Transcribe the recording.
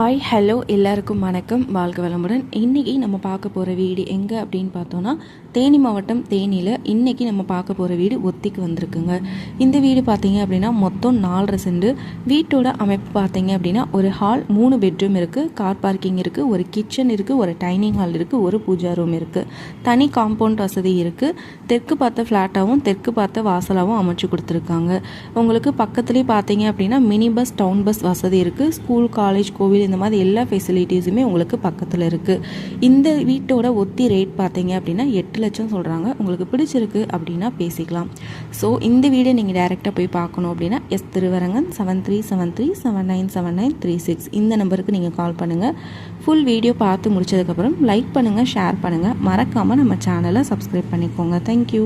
Hi hello எல்லாருக்கும் வணக்கம். வாழ்க வளமுடன். இன்றைக்கி நம்ம பார்க்க போகிற வீடு எங்கே அப்படின்னு பார்த்தோன்னா தேனி மாவட்டம் தேனியில் இன்றைக்கி நம்ம பார்க்க போகிற வீடு ஒத்திக்கு வந்திருக்குங்க. இந்த வீடு பார்த்தீங்க அப்படின்னா மொத்தம் நாலரை செண்டு வீட்டோட அமைப்பு பார்த்தீங்க அப்படின்னா ஒரு ஹால் மூணு பெட்ரூம் இருக்குது கார் பார்க்கிங் இருக்குது ஒரு கிச்சன் இருக்குது ஒரு டைனிங் ஹால் இருக்குது ஒரு பூஜா ரூம் இருக்குது தனி காம்பவுண்ட் வசதி இருக்குது தெற்கு பார்த்த ஃப்ளாட்டாகவும் தெற்கு பார்த்த வாசலாகவும் அமைச்சு கொடுத்துருக்காங்க. உங்களுக்கு பக்கத்துலேயே பார்த்தீங்க அப்படின்னா மினி பஸ் டவுன் பஸ் வசதி இருக்குது ஸ்கூல் காலேஜ் கோவில் இந்த மாதிரி எல்லா ஃபெசிலிட்டிஸுமே உங்களுக்கு பக்கத்தில் இருக்குது இந்த வீட்டோட ஒத்தி ரேட் பார்த்தீங்க அப்படின்னா எட்டு லட்சம் சொல்கிறாங்க உங்களுக்கு பிடிச்சிருக்கு அப்படின்னா பேசிக்கலாம். ஸோ இந்த வீடை நீங்கள் டேரெக்டாக போய் பார்க்கணும் அப்படின்னா S Thiruvarangan seven three seven three seven nine seven nine three six இந்த நம்பருக்கு நீங்கள் கால் பண்ணுங்கள் ஃபுல் வீடியோ பார்த்து முடிச்சதுக்கப்புறம் லைக் பண்ணுங்கள் ஷேர் பண்ணுங்கள் மறக்காமல் நம்ம சேனலை சப்ஸ்கிரைப் பண்ணிக்கோங்க. தேங்க்யூ